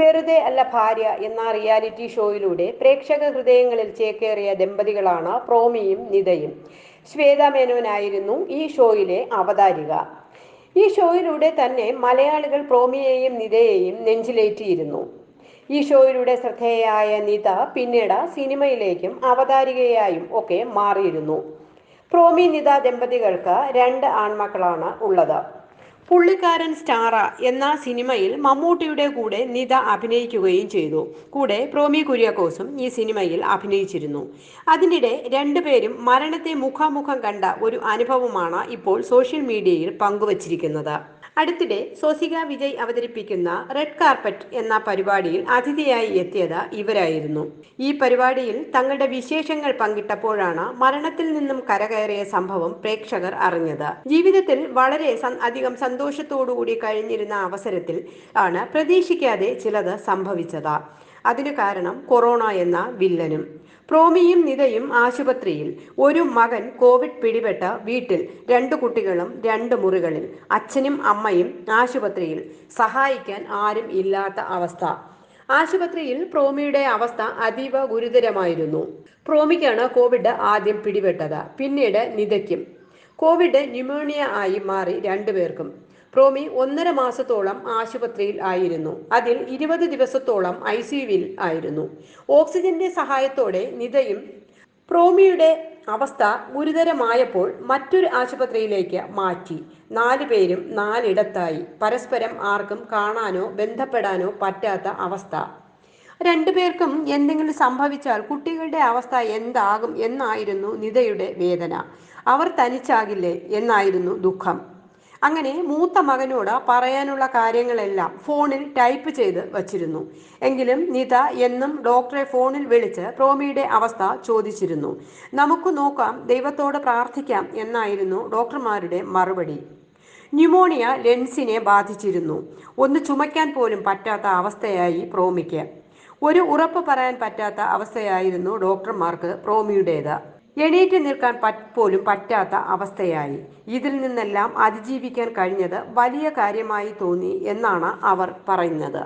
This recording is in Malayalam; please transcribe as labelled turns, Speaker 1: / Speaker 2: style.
Speaker 1: വെറുതെ അല്ല ഭാര്യ എന്ന റിയാലിറ്റി ഷോയിലൂടെ പ്രേക്ഷക ഹൃദയങ്ങളിൽ ചേക്കേറിയ ദമ്പതികളാണ് പ്രോമിയും നിതയും. ശ്വേത മേനോനായിരുന്നു ഈ ഷോയിലെ അവതാരിക. ഈ ഷോയിലൂടെ തന്നെ മലയാളികൾ പ്രോമിയെയും നിതയെയും നെഞ്ചിലേറ്റിയിരുന്നു. ഈ ഷോയിലൂടെ ശ്രദ്ധേയയായ നിത പിന്നീട് സിനിമയിലേക്കും അവതാരികയായും ഒക്കെ മാറിയിരുന്നു. പ്രോമി നിത ദമ്പതികൾക്ക് രണ്ട് ആൺമക്കളാണ് ഉള്ളത്. പുള്ളിക്കാരൻ സ്റ്റാറ എന്ന സിനിമയിൽ മമ്മൂട്ടിയുടെ കൂടെ നിത അഭിനയിക്കുകയും ചെയ്തു. കൂടെ പ്രോമി കുര്യാക്കോസും ഈ സിനിമയിൽ അഭിനയിച്ചിരുന്നു. അതിനിടെ രണ്ടുപേരും മരണത്തെ മുഖാമുഖം കണ്ട ഒരു അനുഭവമാണ് ഇപ്പോൾ സോഷ്യൽ മീഡിയയിൽ പങ്കുവച്ചിരിക്കുന്നത്. അടുത്തിടെ സോസിക വിജയ് അവതരിപ്പിക്കുന്ന റെഡ് കാർപ്പറ്റ് എന്ന പരിപാടിയിൽ അതിഥിയായി എത്തിയത് ഇവരായിരുന്നു. ഈ പരിപാടിയിൽ തങ്ങളുടെ വിശേഷങ്ങൾ പങ്കിട്ടപ്പോഴാണ് മരണത്തിൽ നിന്നും കരകയറിയ സംഭവം പ്രേക്ഷകർ അറിഞ്ഞത്. ജീവിതത്തിൽ വളരെ അധികം സന്തോഷത്തോടുകൂടി കഴിഞ്ഞിരുന്ന അവസരത്തിൽ ആണ് പ്രതീക്ഷിക്കാതെ ചിലത് സംഭവിച്ചത്. അതിനു കാരണം കൊറോണ എന്ന വില്ലനും. പ്രോമിയും നിതയും ആശുപത്രിയിൽ. ഒരു മകൻ കോവിഡ് പിടിപെട്ട വീട്ടിൽ രണ്ട് കുട്ടികളും രണ്ട് മുറികളിൽ. അച്ഛനും അമ്മയും ആശുപത്രിയിൽ. സഹായിക്കാൻ ആരും ഇല്ലാത്ത അവസ്ഥ. ആശുപത്രിയിൽ പ്രോമിയുടെ അവസ്ഥ അതീവ ഗുരുതരമായിരുന്നു. പ്രോമിക്കാണ് കോവിഡ് ആദ്യം പിടിപെട്ടത്. പിന്നീട് നിതയ്ക്കും. കോവിഡ് ന്യൂമോണിയ ആയി മാറി രണ്ടുപേർക്കും. പ്രോമി ഒന്നര മാസത്തോളം ആശുപത്രിയിൽ ആയിരുന്നു. അതിൽ ഇരുപത് ദിവസത്തോളം ഐ സിയുവിൽ ആയിരുന്നു. ഓക്സിജന്റെ സഹായത്തോടെ നിതയും പ്രോമിയുടെ അവസ്ഥ ഗുരുതരമായപ്പോൾ മറ്റൊരു ആശുപത്രിയിലേക്ക് മാറ്റി. നാല് പേരും നാലിടത്തായി. പരസ്പരം ആർക്കും കാണാനോ ബന്ധപ്പെടാനോ പറ്റാത്ത അവസ്ഥ. രണ്ടുപേർക്കും എന്തെങ്കിലും സംഭവിച്ചാൽ കുട്ടികളുടെ അവസ്ഥ എന്താകും എന്നായിരുന്നു നിതയുടെ വേദന. അവർ തനിച്ചാകില്ലേ എന്നായിരുന്നു ദുഃഖം. അങ്ങനെ മൂത്ത മകനോട് പറയാനുള്ള കാര്യങ്ങളെല്ലാം ഫോണിൽ ടൈപ്പ് ചെയ്ത് വച്ചിരുന്നു. എങ്കിലും നിത എന്നും ഡോക്ടറെ ഫോണിൽ വിളിച്ച് പ്രോമിയുടെ അവസ്ഥ ചോദിച്ചിരുന്നു. നമുക്ക് നോക്കാം ദൈവത്തോട് പ്രാർത്ഥിക്കാം എന്നായിരുന്നു ഡോക്ടർമാരുടെ മറുപടി. ന്യൂമോണിയ ലെൻസിനെ ബാധിച്ചിരുന്നു. ഒന്ന് ചുമയ്ക്കാൻ പോലും പറ്റാത്ത അവസ്ഥയായി പ്രോമിക്ക്. ഒരു ഉറപ്പ് പറയാൻ പറ്റാത്ത അവസ്ഥയായിരുന്നു ഡോക്ടർമാർക്ക് പ്രോമിയുടേത്. എണീറ്റ് നിൽക്കാൻ പോലും പറ്റാത്ത അവസ്ഥയായി. ഇതിൽ നിന്നെല്ലാം അതിജീവിക്കാൻ കഴിഞ്ഞത് വലിയ കാര്യമായി തോന്നി എന്നാണ് അവർ പറയുന്നത്.